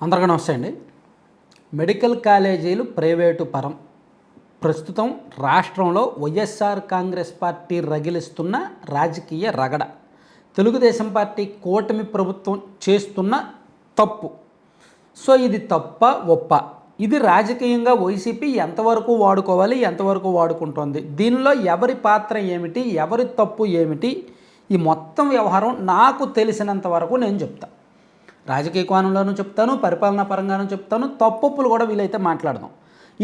అందరికీ నమస్తే అండి. మెడికల్ కాలేజీలు ప్రైవేటు పరం. ప్రస్తుతం రాష్ట్రంలో వైఎస్ఆర్ కాంగ్రెస్ పార్టీ రగిలిస్తున్న రాజకీయ రగడ. తెలుగుదేశం పార్టీ కూటమి ప్రభుత్వం చేస్తున్న తప్పు. సో ఇది తప్ప ఒప్ప. ఇది రాజకీయంగా వైసీపీ ఎంతవరకు వాడుకోవాలి ఎంతవరకు వాడుకుంటోంది? దీనిలో ఎవరి పాత్ర ఏమిటి ఎవరి తప్పు ఏమిటి? ఈ మొత్తం వ్యవహారం నాకు తెలిసినంత వరకు నేను చెప్తా. రాజకీయ కోణంలోనూ చెప్తాను పరిపాలనా పరంగానూ చెప్తాను తప్పొప్పులు కూడా వీలైతే మాట్లాడదాం.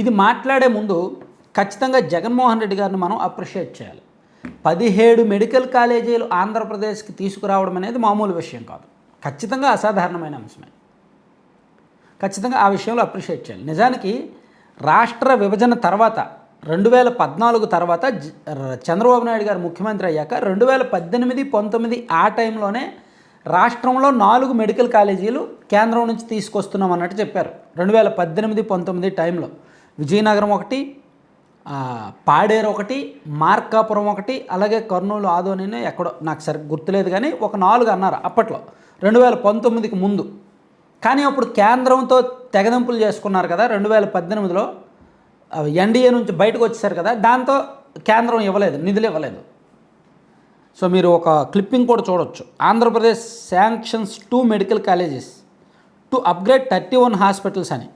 ఇది మాట్లాడే ముందు ఖచ్చితంగా జగన్మోహన్ రెడ్డి గారిని మనం అప్రిషియేట్ చేయాలి. పదిహేడు మెడికల్ కాలేజీలు ఆంధ్రప్రదేశ్కి తీసుకురావడం అనేది మామూలు విషయం కాదు. ఖచ్చితంగా అసాధారణమైన అంశమే. ఖచ్చితంగా ఆ విషయంలో అప్రిషియేట్ చేయాలి. నిజానికి రాష్ట్ర విభజన తర్వాత రెండు వేల పద్నాలుగు తర్వాత చంద్రబాబు నాయుడు గారు ముఖ్యమంత్రి అయ్యాక రెండు వేల పద్దెనిమిది పంతొమ్మిది ఆ టైంలోనే రాష్ట్రంలో నాలుగు మెడికల్ కాలేజీలు కేంద్రం నుంచి తీసుకొస్తున్నాం అన్నట్టు చెప్పారు. రెండు వేల పద్దెనిమిది పంతొమ్మిది టైంలో విజయనగరం ఒకటి పాడేరు ఒకటి మార్కాపురం ఒకటి అలాగే కర్నూలు ఆదోని ఎక్కడో నాకు సరి గుర్తులేదు కానీ ఒక నాలుగు అన్నారు అప్పట్లో రెండు వేల పంతొమ్మిదికి ముందు. కానీ అప్పుడు కేంద్రంతో తెగదింపులు చేసుకున్నారు కదా రెండు వేల పద్దెనిమిదిలో ఎన్డీఏ నుంచి బయటకు వచ్చేసారు కదా దాంతో కేంద్రం ఇవ్వలేదు నిధులు ఇవ్వలేదు. సో మీరు ఒక క్లిప్పింగ్ కూడా చూడొచ్చు. Andhra Pradesh sanctions two medical colleges to upgrade thirty one hospitals అని.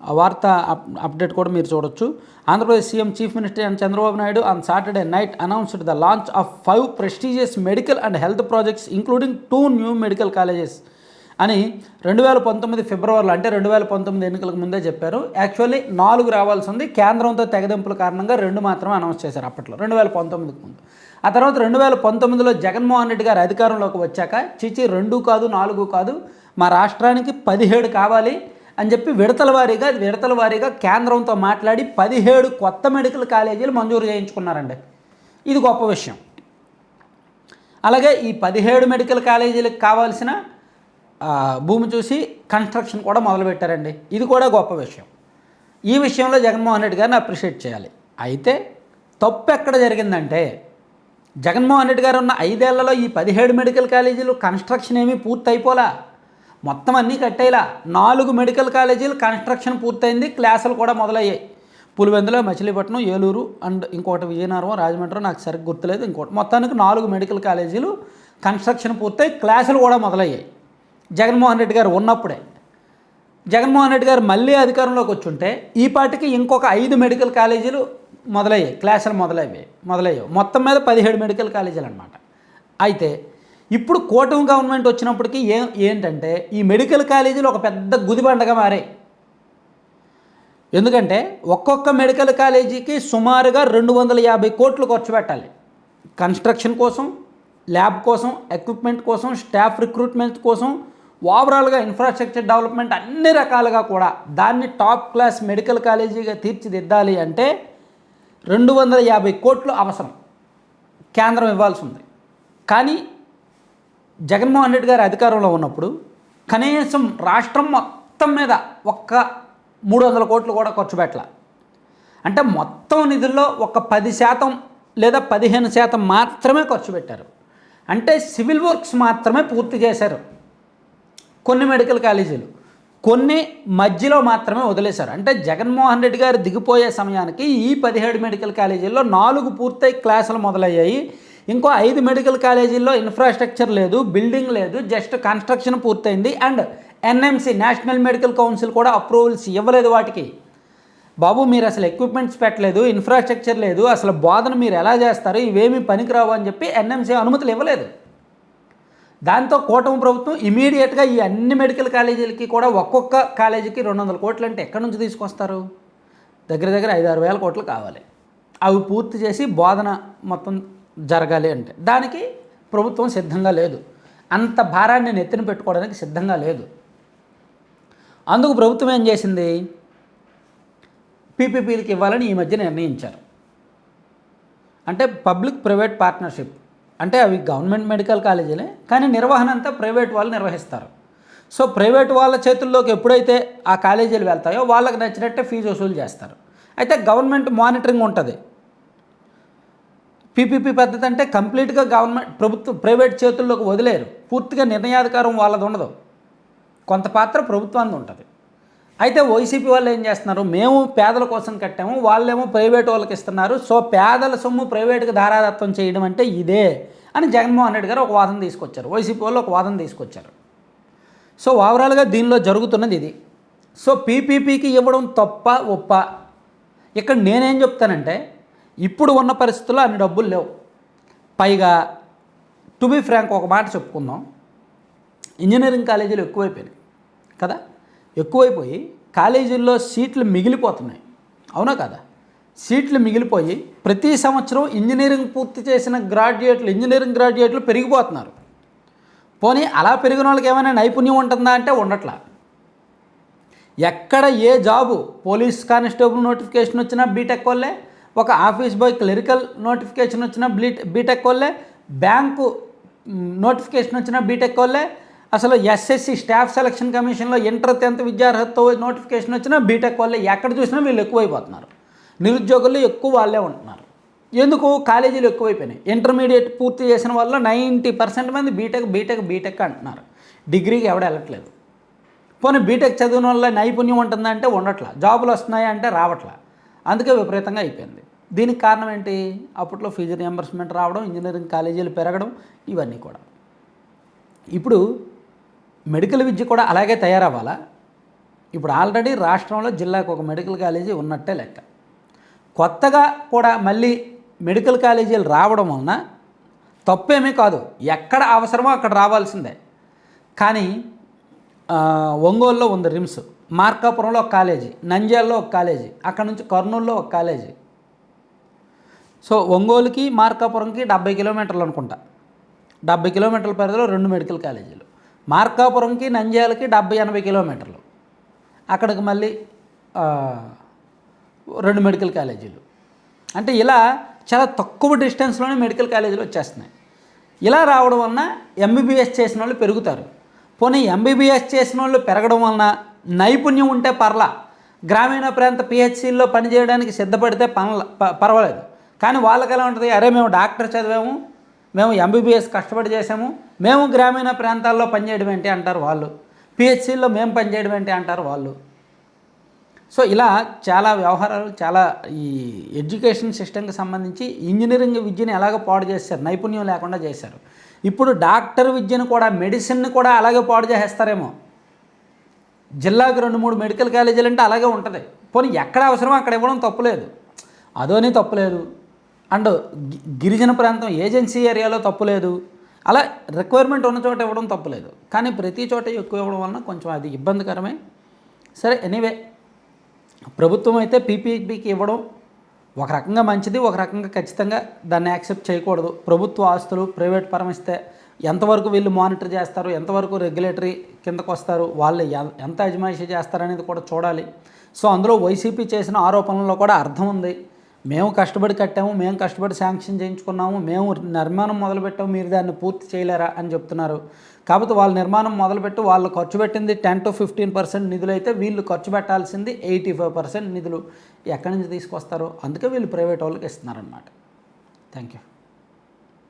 ఆ వార్త అప్ అప్డేట్ కూడా మీరు చూడొచ్చు. Andhra Pradesh CM chief minister and Chandrababu Naidu on Saturday night announced the launch of five prestigious medical and health projects including two new medical colleges అని రెండు వేల పంతొమ్మిది ఫిబ్రవరిలో అంటే రెండు వేల పంతొమ్మిది ఎన్నికలకు ముందే చెప్పారు. యాక్చువల్లీ నాలుగు రావాల్సి ఉంది కేంద్రంతో తెగదింపుల కారణంగా రెండు మాత్రమే అనౌన్స్ చేశారు అప్పట్లో రెండు వేల పంతొమ్మిదికి ముందు. ఆ తర్వాత రెండు వేల పంతొమ్మిదిలో జగన్మోహన్ రెడ్డి గారు అధికారంలోకి వచ్చాక చిచి రెండు కాదు నాలుగు కాదు మా రాష్ట్రానికి పదిహేడు కావాలి అని చెప్పి విడతల వారీగా విడతల వారీగా కేంద్రంతో మాట్లాడి పదిహేడు కొత్త మెడికల్ కాలేజీలు మంజూరు చేయించుకున్నారండి. ఇది గొప్ప విషయం. అలాగే ఈ పదిహేడు మెడికల్ కాలేజీలకు కావాల్సిన భూమి చూసి కన్స్ట్రక్షన్ కూడా మొదలుపెట్టారండి. ఇది కూడా గొప్ప విషయం. ఈ విషయంలో జగన్మోహన్ రెడ్డి గారిని అప్రిషియేట్ చేయాలి. అయితే తప్పు ఎక్కడ జరిగిందంటే జగన్మోహన్ రెడ్డి గారు ఉన్న ఐదేళ్ళలో ఈ పదిహేడు మెడికల్ కాలేజీలు కన్స్ట్రక్షన్ ఏమీ పూర్తయిపోలా? మొత్తం అన్నీ కట్టేలా? నాలుగు మెడికల్ కాలేజీలు కన్స్ట్రక్షన్ పూర్తయింది క్లాసులు కూడా మొదలయ్యాయి. పులివెందులో మచిలీపట్నం ఏలూరు అండ్ ఇంకోటి విజయనగరం రాజమండ్రి నాకు సరిగ్గా గుర్తులేదు. ఇంకోటి మొత్తానికి నాలుగు మెడికల్ కాలేజీలు కన్స్ట్రక్షన్ పూర్తయి క్లాసులు కూడా మొదలయ్యాయి. జగన్మోహన్ రెడ్డి గారు ఉన్నప్పుడే. జగన్మోహన్ రెడ్డి గారు మళ్ళీ అధికారంలోకి వచ్చుంటే ఈ పాటికి ఇంకొక ఐదు మెడికల్ కాలేజీలు మొదలయ్యాయి క్లాసులు మొదలయ్యాయి మొదలయ్యాయి. మొత్తం మీద పదిహేడు మెడికల్ కాలేజీలు అనమాట అయితే ఇప్పుడు కూటమి గవర్నమెంట్ వచ్చినప్పటికీ ఏ ఏంటంటే ఈ మెడికల్ కాలేజీలు ఒక పెద్ద గుదిబండగా మారాయి. ఎందుకంటే ఒక్కొక్క మెడికల్ కాలేజీకి సుమారుగా రెండు వందల యాభై కోట్లు ఖర్చు పెట్టాలి. కన్స్ట్రక్షన్ కోసం ల్యాబ్ కోసం ఎక్విప్మెంట్ కోసం స్టాఫ్ రిక్రూట్మెంట్ కోసం ఓవరాల్గా ఇన్ఫ్రాస్ట్రక్చర్ డెవలప్మెంట్ అన్ని రకాలుగా కూడా దాన్ని టాప్ క్లాస్ మెడికల్ కాలేజీగా తీర్చిదిద్దాలి అంటే రెండు వందల యాభై కోట్లు అవసరం. కేంద్రం ఇవ్వాల్సి ఉంది కానీ జగన్మోహన్ రెడ్డి గారు అధికారంలో ఉన్నప్పుడు కనీసం రాష్ట్రం మొత్తం మీద ఒక్క మూడు వందల కోట్లు కూడా ఖర్చు పెట్టాల. అంటే మొత్తం నిధుల్లో ఒక పది శాతం లేదా పదిహేను శాతం మాత్రమే ఖర్చు పెట్టారు. అంటే సివిల్ వర్క్స్ మాత్రమే పూర్తి చేశారు. కొన్ని మెడికల్ కాలేజీలు కొన్ని మధ్యలో మాత్రమే వదిలేశారు. అంటే జగన్మోహన్ రెడ్డి గారు దిగిపోయే సమయానికి ఈ పదిహేడు మెడికల్ కాలేజీల్లో నాలుగు పూర్తయి క్లాసులు మొదలయ్యాయి. ఇంకో ఐదు మెడికల్ కాలేజీల్లో ఇన్ఫ్రాస్ట్రక్చర్ లేదు బిల్డింగ్ లేదు జస్ట్ కన్స్ట్రక్షన్ పూర్తయింది and NMC national medical council కూడా అప్రూవల్స్ ఇవ్వలేదు వాటికి. బాబు మీరు అసలు ఎక్విప్మెంట్స్ పెట్టలేదు ఇన్ఫ్రాస్ట్రక్చర్ లేదు అసలు బోధన మీరు ఎలా చేస్తారు ఇవేమీ పనికిరావు అని చెప్పి ఎన్ఎంసీ అనుమతులు ఇవ్వలేదు. దాంతో కూటమి ప్రభుత్వం ఇమీడియట్గా ఈ అన్ని మెడికల్ కాలేజీలకి కూడా ఒక్కొక్క కాలేజీకి రెండు వందల కోట్లు అంటే ఎక్కడి నుంచి తీసుకొస్తారు? దగ్గర దగ్గర ఐదు ఆరు వేల కోట్లు కావాలి. అవి పూర్తి చేసి బోధన మొత్తం జరగాలి అంటే. దానికి ప్రభుత్వం సిద్ధంగా లేదు. అంత భారాన్ని నెత్తిన పెట్టుకోవడానికి సిద్ధంగా లేదు. అందుకు ప్రభుత్వం ఏం చేసింది? పీపీపీలకి ఇవ్వాలని ఈ మధ్య నిర్ణయించారు. అంటే పబ్లిక్ ప్రైవేట్ పార్ట్నర్షిప్ అంటే అవి గవర్నమెంట్ మెడికల్ కాలేజీలే కానీ నిర్వహణ అంతా ప్రైవేట్ వాళ్ళు నిర్వహిస్తారు. సో ప్రైవేట్ వాళ్ళ చేతుల్లోకి ఎప్పుడైతే ఆ కాలేజీలు వెళ్తాయో వాళ్ళకి నచ్చినట్టే ఫీజు వసూలు చేస్తారు. అయితే గవర్నమెంట్ మానిటరింగ్ ఉంటుంది. పీపీపీ పద్ధతి అంటే కంప్లీట్గా గవర్నమెంట్ ప్రభుత్వం ప్రైవేట్ చేతుల్లోకి వదిలేరు. పూర్తిగా నిర్ణయాధికారం వాళ్ళది ఉండదు. కొంత పాత్ర ప్రభుత్వానికి ఉంటుంది. అయితే వైసీపీ వాళ్ళు ఏం చేస్తున్నారు? మేము పేదల కోసం కట్టాము వాళ్ళేమో ప్రైవేట్ వాళ్ళకి ఇస్తున్నారు. సో పేదల సొమ్ము ప్రైవేట్కి ధారాదత్వం చేయడం అంటే ఇదే అని జగన్మోహన్ రెడ్డి గారు ఒక వాదన తీసుకొచ్చారు. వైసీపీ వాళ్ళు ఒక వాదన తీసుకొచ్చారు. సో ఓవరాల్గా దీనిలో జరుగుతున్నది ఇది. సో పీపీపీకి ఇవ్వడం తప్ప ఒప్ప. ఇక్కడ నేనేం చెప్తానంటే ఇప్పుడు ఉన్న పరిస్థితుల్లో అన్ని డబ్బులు లేవు. పైగా టు బి ఫ్రాంక్ ఒక మాట చెప్పుకుందాం. ఇంజనీరింగ్ కాలేజీలు ఎక్కువైపోయినాయి. కదా? ఎక్కువైపోయి కాలేజీల్లో సీట్లు మిగిలిపోతున్నాయి. అవునా కదా? సీట్లు మిగిలిపోయి ప్రతి సంవత్సరం ఇంజనీరింగ్ పూర్తి చేసిన గ్రాడ్యుయేట్లు ఇంజనీరింగ్ గ్రాడ్యుయేట్లు పెరిగిపోతున్నారు. పోనీ అలా పెరిగిన వాళ్ళకి ఏమైనా నైపుణ్యం ఉంటుందా అంటే ఉండట్లా. ఎక్కడ ఏ జాబు పోలీస్ కానిస్టేబుల్ నోటిఫికేషన్ వచ్చినా బీటెక్ వాళ్ళే ఒక ఆఫీస్ బాయ్ క్లరికల్ నోటిఫికేషన్ వచ్చినా బీటెక్ వాళ్ళే బ్యాంకు నోటిఫికేషన్ వచ్చినా బీటెక్ వాళ్ళే అసలు ఎస్ఎస్సి స్టాఫ్ సెలక్షన్ కమిషన్లో ఇంటర్ టెన్త్ విద్యార్హతతో నోటిఫికేషన్ వచ్చినా బీటెక్ వాళ్ళే ఎక్కడ చూసినా వీళ్ళు ఎక్కువైపోతున్నారు. నిరుద్యోగులు ఎక్కువ వాళ్ళే ఉంటున్నారు. ఎందుకు? కాలేజీలు ఎక్కువైపోయినాయి. ఇంటర్మీడియట్ పూర్తి చేసిన వల్ల నైంటీ పర్సెంట్ మంది B Tech B Tech B Tech అంటున్నారు. డిగ్రీకి ఎవడ వెళ్ళట్లేదు. పోనీ బీటెక్ చదివిన వల్ల నైపుణ్యం ఉంటుందంటే ఉండట్లా. జాబులు వస్తున్నాయి అంటే రావట్లా. అందుకే విపరీతంగా అయిపోయింది. దీనికి కారణం ఏంటి? అప్పట్లో ఫీజు రియంబర్స్మెంట్ రావడం ఇంజనీరింగ్ కాలేజీలు పెరగడం ఇవన్నీ కూడా. ఇప్పుడు మెడికల్ విద్య కూడా అలాగే తయారవ్వాలా? ఇప్పుడు ఆల్రెడీ రాష్ట్రంలో జిల్లాకు ఒక మెడికల్ కాలేజీ ఉన్నట్టే లెక్క. కొత్తగా కూడా మళ్ళీ మెడికల్ కాలేజీలు రావడం వలన తప్పేమీ కాదు. ఎక్కడ అవసరమో అక్కడ రావాల్సిందే. కానీ ఒంగోలులో ఉంది రిమ్స్. మార్కాపురంలో ఒక కాలేజీ నంద్యాలలో ఒక కాలేజీ అక్కడ నుంచి కర్నూలులో ఒక కాలేజీ. సో ఒంగోలుకి మార్కాపురంకి డెబ్బై కిలోమీటర్లు అనుకుంటా. డెబ్బై కిలోమీటర్ల పరిధిలో రెండు మెడికల్ కాలేజీలు. మార్కాపురంకి నంద్యాలకి డెబ్బై ఎనభై కిలోమీటర్లు. అక్కడికి మళ్ళీ రెండు మెడికల్ కాలేజీలు. అంటే ఇలా చాలా తక్కువ డిస్టెన్స్లోనే మెడికల్ కాలేజీలు వచ్చేస్తున్నాయి. ఇలా రావడం వలన ఎంబీబీఎస్ చేసిన వాళ్ళు పెరుగుతారు. పోనీ ఎంబీబీఎస్ చేసిన వాళ్ళు పెరగడం వలన నైపుణ్యం ఉంటే పర్లా. గ్రామీణ ప్రాంత పిహెచ్సిల్లో పనిచేయడానికి సిద్ధపడితే పనుల ప- పర్వాలేదు. కానీ వాళ్ళకి ఎలా ఉంటుంది? అరే మేము డాక్టర్ చదివాము మేము ఎంబీబీఎస్ కష్టపడి చేసాము మేము గ్రామీణ ప్రాంతాల్లో పనిచేయడం ఏంటి అంటారు వాళ్ళు. పిహెచ్సిల్లో మేము పనిచేయడం ఏంటి అంటారు వాళ్ళు. సో ఇలా చాలా వ్యవహారాలు చాలా ఈ ఎడ్యుకేషన్ సిస్టమ్కి సంబంధించి ఇంజనీరింగ్ విద్యను ఎలాగ పాడు చేశారు నైపుణ్యం లేకుండా చేశారు. ఇప్పుడు డాక్టర్ విద్యను కూడా మెడిసిన్ని కూడా అలాగే పాడు చేసేస్తారేమో. జిల్లాకు రెండు మూడు మెడికల్ కాలేజీలు అంటే అలాగే ఉంటుంది. పోనీ ఎక్కడ అవసరమో అక్కడ ఇవ్వడం తప్పులేదు. అదోని తప్పులేదు. అండ్ గిరిజన ప్రాంతం ఏజెన్సీ ఏరియాలో తప్పులేదు అలా రిక్వైర్మెంట్ ఉన్న చోట ఇవ్వడం తప్పులేదు కానీ ప్రతి చోట ఎక్కువ ఇవ్వడం వలన కొంచెం అది ఇబ్బందికరమే. సరే ఎనీవే ప్రభుత్వం అయితే పీపీపీకి ఇవ్వడం ఒక రకంగా మంచిది ఒక రకంగా ఖచ్చితంగా దాన్ని యాక్సెప్ట్ చేయకూడదు. ప్రభుత్వ ఆస్తులు ప్రైవేట్ పరమిస్తే ఎంతవరకు వీళ్ళు మానిటర్ చేస్తారు ఎంతవరకు రెగ్యులేటరీ కిందకు వస్తారు వాళ్ళు ఎంత అజమాయిషీ చేస్తారనేది కూడా చూడాలి. సో అందులో వైసీపీ చేసిన ఆరోపణల్లో కూడా అర్థం ఉంది. మేము కష్టపడి కట్టాము మేము కష్టపడి శాంక్షన్ చేయించుకున్నాము మేము నిర్మాణం మొదలుపెట్టాము మీరు దాన్ని పూర్తి చేయలేరా అని చెప్తున్నారు. కాకపోతే వాళ్ళ నిర్మాణం మొదలుపెట్టి వాళ్ళు ఖర్చు పెట్టింది టెన్ టు ఫిఫ్టీన్ పర్సెంట్ నిధులు అయితే వీళ్ళు ఖర్చు పెట్టాల్సింది ఎయిటీ ఫైవ్ పర్సెంట్ నిధులు ఎక్కడి నుంచి తీసుకొస్తారో అందుకే వీళ్ళు ప్రైవేట్ వాళ్ళకి ఇస్తున్నారనమాట థ్యాంక్ యూ